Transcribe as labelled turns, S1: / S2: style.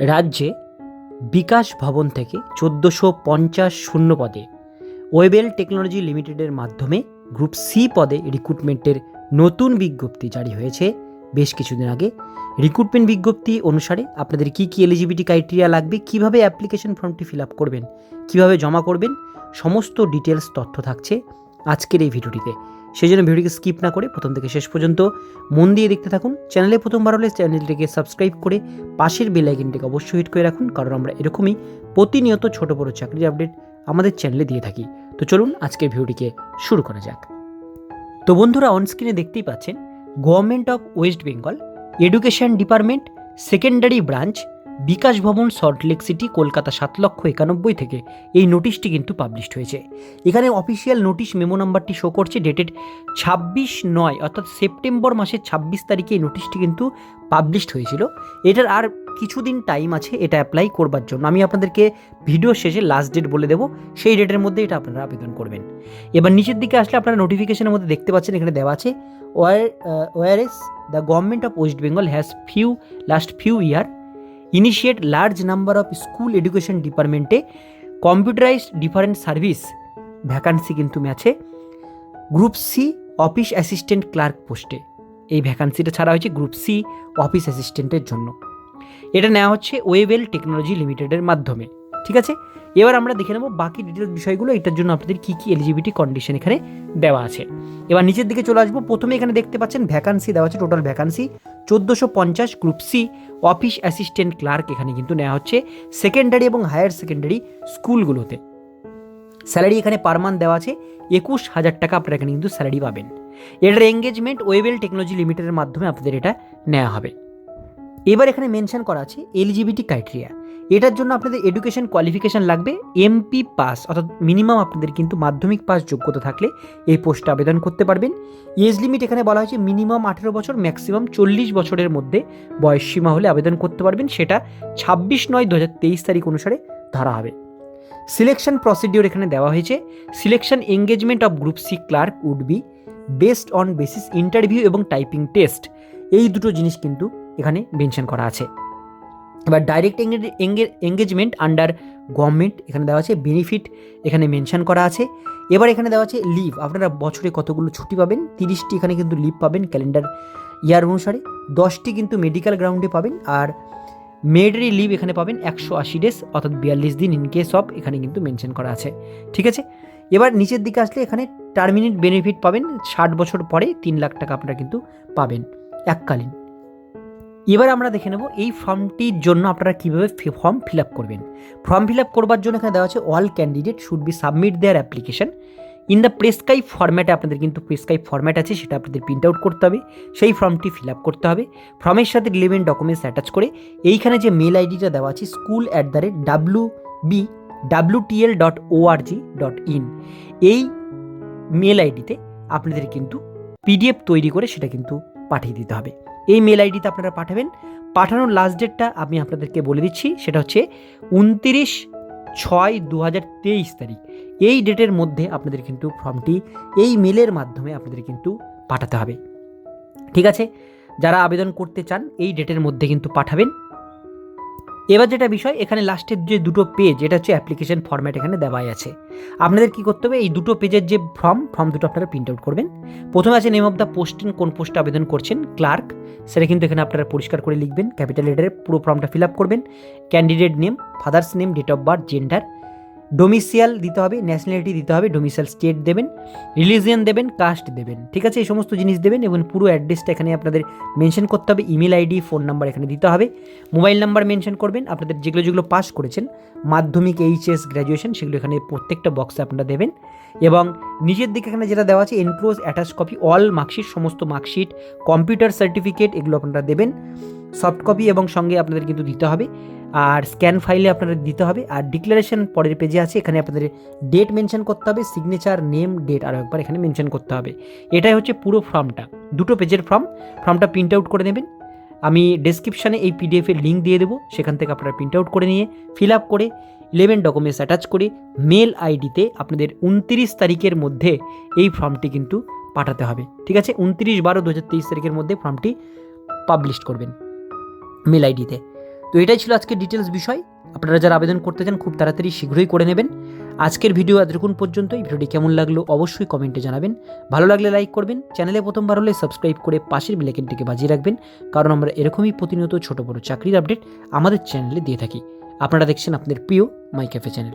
S1: রাজ্যে বিকাশ ভবন থেকে চোদ্দোশো পঞ্চাশ শূন্য পদে ওয়েবেল টেকনোলজি লিমিটেডের মাধ্যমে গ্রুপ সি পদে রিক্রুটমেন্টের নতুন বিজ্ঞপ্তি জারি হয়েছে। বেশ কিছুদিন আগে রিক্রুটমেন্ট বিজ্ঞপ্তি অনুসারে আপনাদের কী কী এলিজিবিলিটি ক্রাইটেরিয়া লাগবে, কীভাবে অ্যাপ্লিকেশন ফর্মটি ফিল আপ করবেন, কীভাবে জমা করবেন, সমস্ত ডিটেলস তথ্য থাকছে আজকের এই ভিডিওটিতে। সেই জন্য ভিডিওটিকে স্কিপ না করে প্রথম থেকে শেষ পর্যন্ত মন দিয়ে দেখতে থাকুন। চ্যানেলে প্রথমবার হলে চ্যানেলটিকে সাবস্ক্রাইব করে পাশের বেল আইকনটিকে অবশ্যই হিট করে রাখুন, কারণ আমরা এরকমই প্রতিনিয়ত ছোট বড় চাকরির আপডেট আমাদের চ্যানেলে দিয়ে থাকি। তো চলুন আজকের ভিডিওটিকে শুরু করা যাক। তো বন্ধুরা অনস্ক্রিনে দেখতেই পাচ্ছেন government of West Bengal education department secondary branch Bikash Bhavan Salt Lake city, Kolkata সাত লক্ষ একানব্বই থেকে এই নোটিশটি কিন্তু পাবলিশড হয়েছে। এখানে অফিসিয়াল নোটিশ মেমো নাম্বারটি শো করছে ডেটেড ছাব্বিশ নয়, অর্থাৎ সেপ্টেম্বর মাসের ছাব্বিশ তারিখে এই নোটিশটি কিন্তু পাবলিশড হয়েছিল। এটার আর কিছুদিন টাইম আছে এটা অ্যাপ্লাই করবার জন্য। আমি আপনাদেরকে ভিডিও শেষে লাস্ট ডেট বলে দেবো, সেই ডেটের মধ্যে এটা আপনারা আবেদন করবেন। এবার নিচের দিকে আসলে আপনারা নোটিফিকেশনের মধ্যে দেখতে পাচ্ছেন এখানে দেওয়া আছে where whereas the government of West Bengal has few last few year initiate large number of school education ডিপার্টমেন্টে কম্পিউটারাইজড ডিফারেন্ট সার্ভিস ভ্যাকান্সি কিন্তু ম্যাচে group C office assistant clerk পোস্টে এই ভ্যাকান্সিটা ছাড়া হয়েছে গ্রুপ সি অফিস অ্যাসিস্ট্যান্টের জন্য। এটা নেওয়া হচ্ছে ওয়েবেল টেকনোলজি লিমিটেডের মাধ্যমে। ঠিক আছে? এবার আমরা দেখে নেব বাকি ডিটেলস বিষয়গুলো, এটার জন্য আপনাদের কী কী এলিজিবিলিটি কন্ডিশন এখানে দেওয়া আছে। এবার নিচের দিকে চলে আসব। প্রথমে এখানে দেখতে পাচ্ছেন ভ্যাকান্সি দেওয়া আছে টোটাল ভ্যাকান্সি চোদ্দোশো পঞ্চাশ group C office assistant clerk এখানে কিন্তু নেওয়া হচ্ছে সেকেন্ডারি এবং হায়ার সেকেন্ডারি স্কুলগুলোতে। স্যালারি এখানে পার মান্থ দেওয়া আছে, একুশ হাজার টাকা আপনারা এখানে কিন্তু স্যালারি পাবেন। এটার এঙ্গেজমেন্ট ওয়েবেল টেকনোলজি লিমিটেডের মাধ্যমে আপনাদের এটা নেওয়া হবে। এবার এখানে মেনশন করা আছে এলিজিবিলিটি ক্রাইটেরিয়া এটার জন্য আপনাদের এডুকেশন কোয়ালিফিকেশান লাগবে এমপি পাস অর্থাৎ মিনিমাম আপনাদের কিন্তু মাধ্যমিক পাস যোগ্যতা থাকলে এই পোস্টে আবেদন করতে পারবেন। এজ লিমিট এখানে বলা হয়েছে মিনিমাম আঠেরো বছর ম্যাক্সিমাম চল্লিশ বছরের মধ্যে বয়স সীমা হলে আবেদন করতে পারবেন। সেটা ছাব্বিশ নয় দু তারিখ অনুসারে ধরা হবে। সিলেকশন প্রসিডিওর এখানে দেওয়া হয়েছে। Selection engagement of group C clerk would be based on basis interview এবং টাইপিং টেস্ট এই দুটো জিনিস কিন্তু এখানে মেনশন করা আছে। এবার ডাইরেক্ট এঙ্গেজমেন্ট আন্ডার গভর্নমেন্ট এখানে দেওয়া আছে বেনিফিট এখানে মেনশন করা আছে। এবার এখানে দেওয়া আছে লিভ আপনারা বছরে কতগুলো ছুটি পাবেন? তিরিশটি এখানে কিন্তু লিভ পাবেন ক্যালেন্ডার ইয়ার অনুসারে। দশটি কিন্তু মেডিকেল গ্রাউন্ডে পাবেন আর মেডারি লিভ এখানে পাবেন একশো আশি ডেজ অর্থাৎ বিয়াল্লিশ দিন ইন কেস অফ এখানে কিন্তু মেনশন করা আছে। ঠিক আছে? এবার নিচের দিকে আসলে এখানে টার্মিনেট বেনিফিট পাবেন, ষাট বছর পরে তিন লাখ টাকা আপনারা কিন্তু পাবেন এককালীন। এবার আমরা দেখে নেব এই ফর্মটির জন্য আপনারা কীভাবে ফর্ম ফিল আপ করবেন। ফর্ম ফিল আপ করবার জন্য এখানে দেওয়া আছে all candidate should be submit their application in the prescribe ফর্ম্যাটে আপনাদের কিন্তু প্রেসক্রাইব ফর্ম্যাট আছে, সেটা আপনাদের প্রিন্ট আউট করতে হবে। সেই ফর্মটি ফিল আপ করতে হবে। ফর্মের সাথে রিলেভেন্ট ডকুমেন্টস অ্যাটাচ করে, এইখানে যে মেল আইডিটা দেওয়া আছে school at the rate W B WTL dot ORG dot in এই মেল আইডিতে আপনাদের কিন্তু পিডিএফ তৈরি করে সেটা কিন্তু পাঠিয়ে দিতে হবে। এই মেল আইডিতে আপনারা পাঠাবেন। পাঠানোর লাস্ট ডেটটা আমি আপনাদেরকে বলে দিচ্ছি, সেটা হচ্ছে উনতিরিশ ছয় দু হাজার তেইশ তারিখ। এই ডেটের মধ্যে আপনাদের কিন্তু ফর্মটি এই মেলের মাধ্যমে আপনাদের কিন্তু পাঠাতে হবে। ঠিক আছে? যারা আবেদন করতে চান, এই ডেটের মধ্যে কিন্তু পাঠাবেন। এবার যেটা বিষয়, এখানে লাস্টের যে দুটো পেজ এটা হচ্ছে অ্যাপ্লিকেশন ফর্ম্যাট এখানে দেওয়াই আছে। আপনাদের কি করতে হবে? এই দুটো পেজের যে ফর্ম ফর্ম দুটো আপনারা প্রিন্ট আউট করবেন। প্রথমে আছে নেম অফ দ্য পোস্টিং কোন পোস্টে আবেদন করছেন ক্লার্ক সেটা কিন্তু এখানে আপনারা পরিষ্কার করে লিখবেন। ক্যাপিটাল লেটারে পুরো ফর্মটা ফিল আপ করবেন। Candidate name father's name date of birth gender domicile দিতে হবে ন্যাশনালিটি দিতে হবে ডোমিসিয়াল স্টেট দেবেন রিলিজিয়ান দেবেন কাস্ট দেবেন। ঠিক আছে, এই সমস্ত জিনিস দেবেন এবং পুরো অ্যাড্রেসটা এখানে আপনাদের মেনশন করতে হবে ইমেল আইডি ফোন নাম্বার এখানে দিতে হবে। মোবাইল নাম্বার মেনশন করবেন, আপনাদের যেগুলো যেগুলো পাস করেছেন, মাধ্যমিক এইচএস গ্র্যাজুয়েশন সেগুলো এখানে প্রত্যেকটা বক্সে আপনারা দেবেন। এবং নিজের দিকে এখানে যেটা দেওয়া আছে enclose attach copy all marksheet সমস্ত মার্কশিট কম্পিউটার সার্টিফিকেট এগুলো আপনারা দেবেন। সফট কপি এবং সঙ্গে আপনাদের কিন্তু দিতে হবে। আর স্ক্যান ফাইলে আপনাদের দিতে হবে। আর ডিক্লারেশন পরের পেজে আছে, এখানে আপনাদের ডেট মেনশন করতে হবে সিগনেচার নেম ডেট আরও একবার এখানে মেনশন করতে হবে। এটাই হচ্ছে পুরো ফর্মটা দুটো পেজের ফর্ম ফর্মটা প্রিন্ট আউট করে নেবেন। আমি ডেসক্রিপশানে এই পিডিএফের লিঙ্ক দিয়ে দেবো, সেখান থেকে আপনারা প্রিন্ট আউট করে নিয়ে ফিল আপ করে ইলেভেন ডকুমেন্টস অ্যাটাচ করে মেল আইডিতে আপনাদের উনত্রিশ তারিখের মধ্যে এই ফর্মটি কিন্তু পাঠাতে হবে। ঠিক আছে? উনত্রিশ বারো দু হাজার তেইশ তারিখের মধ্যে ফর্মটি পাবলিশ করবেন মেল আইডিতে তো এটাই ছিল আজকের ডিটেলস বিষয়। আপনারা যারা আবেদন করতে চান, খুব তাড়াতাড়ি শীঘ্রই করে নেবেন। আজকের ভিডিও এতক্ষণ পর্যন্ত এই ভিডিওটি কেমন লাগল অবশ্যই কমেন্টে জানাবেন। ভালো লাগলে লাইক করবেন। চ্যানেলে প্রথমবার হলে সাবস্ক্রাইব করে পাশের বেলাইকেনটিকে বাজিয়ে রাখবেন। কারণ আমরা এরকমই প্রতিনিয়ত ছোট বড় চাকরির আপডেট আমাদের চ্যানেলে দিয়ে থাকি। আপনারা দেখছেন আপনাদের প্রিয় মাই ক্যাফে চ্যানেল